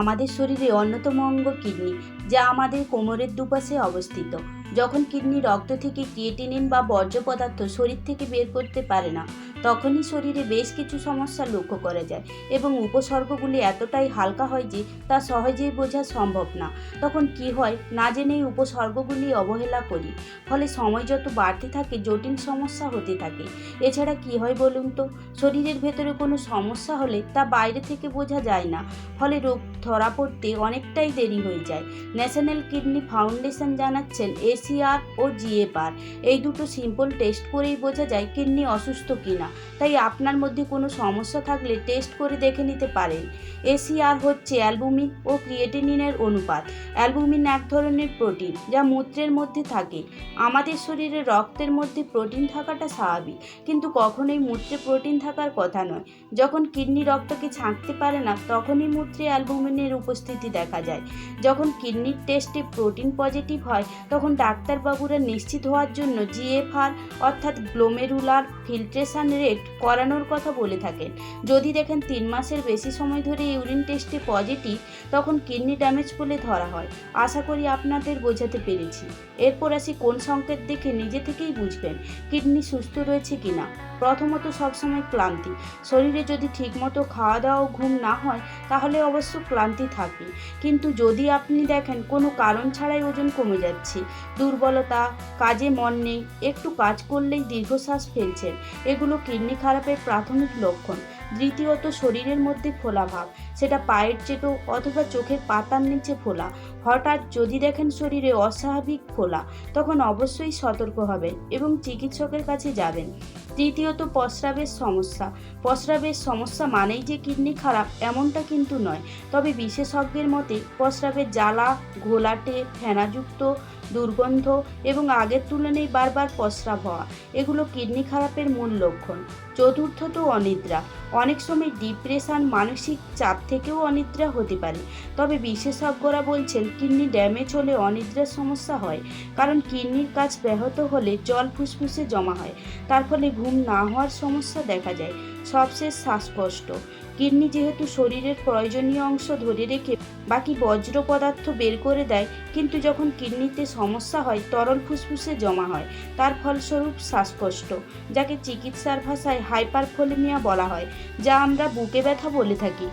আমাদের শরীরে অন্যতম অঙ্গ কিডনি যা আমাদের কোমরের দুপাশে অবস্থিত। যখন কিডনি রক্ত থেকে ক্রিয়েটিনিন বা বর্জ্য পদার্থ শরীর থেকে বের করতে পারে না, তখনই শরীরে বেশ কিছু সমস্যা লক্ষ্য করা যায় এবং উপসর্গগুলি এতটাই হালকা হয় যে তা সহজেই বোঝা সম্ভব না। তখন কি হয়, না জেনেই উপসর্গগুলি অবহেলা করি, ফলে সময় যত বাড়তে থাকে, জটিল সমস্যা হতে থাকে। এছাড়া কি হয় বলুন তো, শরীরের ভেতরে কোনো সমস্যা হলে তা বাইরে থেকে বোঝা যায় না, ফলে রোগ ধরা পড়তে অনেকটাই দেরি হয়ে যায়। ন্যাশনাল কিডনি ফাউন্ডেশন জানাচ্ছেন এসিআর ও জিএফআর। এই দুটো সিম্পল টেস্ট করেই বোঝা যায় কিডনি অসুস্থ কিনা। তাই আপনার মধ্যে কোনো সমস্যা থাকলে টেস্ট করে দেখে নিতে পারেন। এসিআর হচ্ছে অ্যালবুমিন ও ক্রিয়েটিনিনের অনুপাত। অ্যালবুমিন এক ধরনের প্রোটিন যা মূত্রের মধ্যে থাকে। আমাদের শরীরে রক্তের মধ্যে প্রোটিন থাকাটা স্বাভাবিক, কিন্তু কখনোই মূত্রে প্রোটিন থাকার কথা নয়। যখন কিডনি রক্তকে ছাঁকতে পারে না, তখনই মূত্রে অ্যালবুমিনের উপস্থিতি দেখা যায়। যখন কিডনির টেস্টে প্রোটিন পজিটিভ হয়, তখন ডাক্তারবাবুরা নিশ্চিত হওয়ার জন্য জিএফআর অর্থাৎ গ্লোমেরুলার ফিল্ট্রেশন রেট করানোর কথা বলে থাকেন। যদি দেখেন তিন মাসের বেশি সময় ধরে ইউরিন টেস্টে পজিটিভ তখন কিডনি ড্যামেজ বলে ধরা হয়। আশা করি আপনাদের বোঝাতে পেরেছি। এরপর আসি কোন সংকেত দেখে নিজে থেকেই বুঝবেন কিডনি সুস্থ রয়েছে কিনা। প্রথমত সবসময় ক্লান্তি। শরীরে যদি ঠিকমতো খাওয়া দাওয়া ঘুম না হয়, তাহলে অবশ্য ক্লান্তি থাকে কিন্তু যদি আপনি দেখেন কোনো কারণ ছাড়াই ওজন কমে যাচ্ছে দুর্বলতা কাজে মন নেই একটু কাজ করলেই দীর্ঘশ্বাস ফেলছেন। এগুলো কিডনি খারাপের প্রাথমিক লক্ষণ। দ্বিতীয়ত শরীরের মধ্যে ফোলা ভাব। সেটা পায়ের চেটো অথবা চোখের পাতার নিচে ফোলা। হঠাৎ যদি দেখেন শরীরে অস্বাভাবিক ফোলা, তখন অবশ্যই সতর্ক হবেন এবং চিকিৎসকের কাছে যাবেন। তৃতীয়ত প্রস্রাবের সমস্যা। প্রস্রাবের সমস্যা মানেই যে কিডনি খারাপ এমনটা কিন্তু নয়। তবে বিশেষজ্ঞের মতে প্রস্রাবের জ্বালা, ঘোলাটে, ফেনাযুক্ত, দুর্গন্ধ এবং আগের তুলনায় বারবার প্রস্রাব হওয়া, এগুলো কিডনি খারাপের মূল লক্ষণ। চতুর্থত অনিদ্রা। অনেক সময় ডিপ্রেশন মানসিক চাপ থেকেও অনিদ্রা হতে পারে। তবে বিশেষজ্ঞরা বলছেন, কিডনি ড্যামেজ হলে অনিদ্রার সমস্যা হয়, কারণ কিডনির কাজ ব্যাহত হলে জল ফুসফুসে জমা হয়। তার ফলে ঘুম না হওয়ার সমস্যা দেখা যায়। সবশেষ শ্বাসকষ্ট। কিডনি যেহেতু শরীরের প্রয়োজনীয় অংশ ধরে রেখে বাকি বজ্র পদার্থ বের করে দেয়, কিন্তু যখন কিডনিতে সমস্যা হয়, তরল ফুসফুসে জমা হয়। তার ফলস্বরূপ শ্বাসকষ্ট, যাকে চিকিৎসার ভাষায় হাইপারফোলিমিয়া বলা হয়, যা আমরা বুকে ব্যথা বলে থাকি।